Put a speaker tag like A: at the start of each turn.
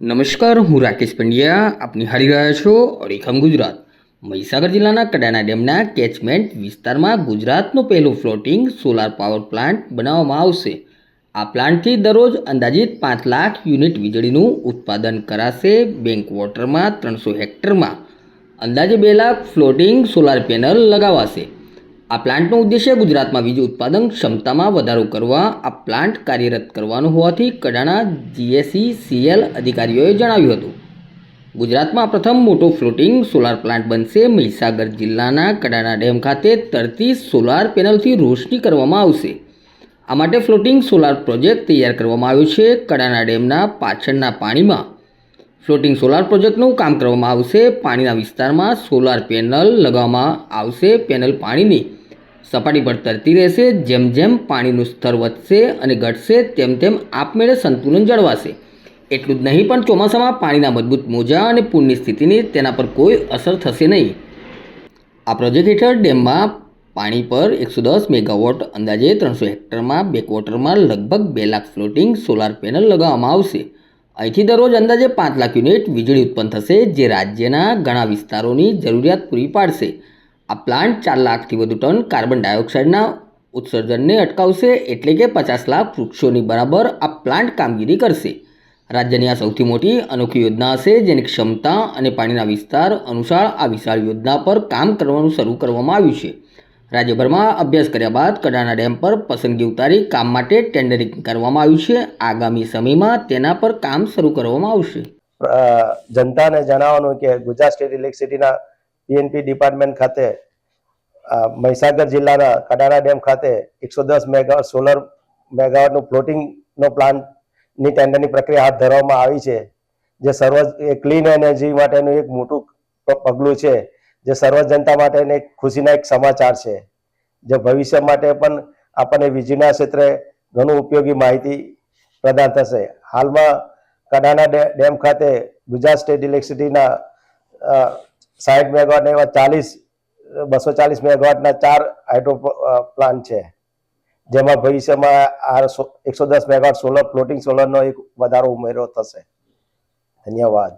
A: નમસ્કાર, હું રાકેશ પંડ્યા આપ નિહાળી રહ્યા છો અરીખમ ગુજરાત. મહીસાગર જિલ્લાના કડાના ડેમના કેચમેન્ટ વિસ્તારમાં ગુજરાતનો પહેલો ફ્લોટિંગ સોલાર પાવર પ્લાન્ટ બનાવવામાં આવશે. આ પ્લાન્ટથી દરરોજ અંદાજિત પાંચ લાખ યુનિટ વીજળીનું ઉત્પાદન કરાશે બેંક વોટરમાં ત્રણસો હેક્ટરમાં. અંદાજે બે લાખ ફ્લોટિંગ સોલાર પેનલ લગાવાશે. આ પ્લાન્ટનો ઉદ્દેશ્ય ગુજરાતમાં વીજ ઉત્પાદન ક્ષમતામાં વધારો કરવા, આ પ્લાન્ટ કાર્યરત કરવાનો હોવાથી કડાણા જીએસસી સીએલ અધિકારીઓએ જણાવ્યું હતું. ગુજરાતમાં પ્રથમ મોટો ફ્લોટિંગ સોલાર પ્લાન્ટ બનશે. મહીસાગર જિલ્લાના કડાણા ડેમ ખાતે તરતી સોલાર પેનલથી રોશની કરવામાં આવશે. આ માટે ફ્લોટિંગ સોલાર પ્રોજેક્ટ તૈયાર કરવામાં આવ્યો છે કડાણા ડેમના પાછળના પાણીમાં. ફ્લોટિંગ સોલાર પ્રોજેક્ટનું કામ કરવામાં આવશે. પાણીના વિસ્તારમાં સોલાર પેનલ લગાવવામાં આવશે. પેનલ પાણીની સપાટી પર તરતી રહેશે, જેમ જેમ પાણીનું સ્તર વધશે અને ઘટશે, તેમ તેમ આપમેળે સંતુલન જળવાશે. એટલું જ નહીં, પણ ચોમાસામાં પાણીના મજબૂત મોજા અને પૂરની સ્થિતિની તેના પર કોઈ અસર થશે નહીં. આ પ્રોજેક્ટ હેઠળ ડેમમાં પાણી પર એકસો દસ મેગાવોટ, અંદાજે ત્રણસો હેક્ટરમાં બેકવોટરમાં લગભગ બે લાખ ફ્લોટિંગ સોલાર પેનલ લગાવવામાં આવશે. અહીંથી દરરોજ અંદાજે પાંચ લાખ યુનિટ વીજળી ઉત્પન્ન થશે, જે રાજ્યના ઘણા વિસ્તારોની જરૂરિયાત પૂરી પાડશે. આ પ્લાન્ટ ચાર લાખથી વધુ ટન કાર્બન ડાયોક્સાઇડના ઉત્સર્જનને અટકાવશે એટલે કે પચાસ લાખ વૃક્ષોની બરાબર આ પ્લાન્ટ કામગીરી કરશે. રાજ્યની આ સૌથી મોટી અનોખી યોજના હશે જેની ક્ષમતા અને પાણીના વિસ્તાર અનુસાર આ વિશાળ યોજના પર કામ કરવાનું શરૂ કરવામાં આવ્યું છે. રાજ્યભરમાં અભ્યાસ કર્યા બાદ કડાણા ડેમ પર પસંદગી ઉતારી કામ માટે ટેન્ડરિંગ કરવામાં આવ્યું છે. આગામી સમયમાં તેના પર કામ શરૂ કરવામાં આવશે.
B: જનતાને જણાવવાનું કે ગુજરાત સ્ટેટ ઇલેક્ટ્રિસિટીના પીએનપી ડિપાર્ટમેન્ટ ખાતે મહીસાગર જિલ્લાના કડાણા ડેમ ખાતે એકસો દસ મેગા, સોલર મેગાવટનું ફ્લોટિંગનો પ્લાન્ટની ટેન્ડરની પ્રક્રિયા હાથ ધરવામાં આવી છે. જે સર્વ ક્લીન એનર્જી માટેનું એક મોટું પગલું છે. જે સર્વ જનતા માટેને એક ખુશીના એક સમાચાર છે. જે ભવિષ્ય માટે પણ આપણને વીજળીના ક્ષેત્રે ઘણું ઉપયોગી માહિતી પ્રદાન થશે. હાલમાં કડાના ડેમ ખાતે ગુજરાત સ્ટેટ ઇલેક્ટ્રિસિટીના સાઠ મેગાવોટ એવા ચાલીસ, બસો ચાલીસ મેગાવોટના ચાર હાઇડ્રો પ્લાન્ટ છે. જેમાં ભવિષ્યમાં આ એકસો દસ મેગાવોટ સોલર ફ્લોટિંગ સોલરનો એક વધારો ઉમેરો થશે. ધન્યવાદ.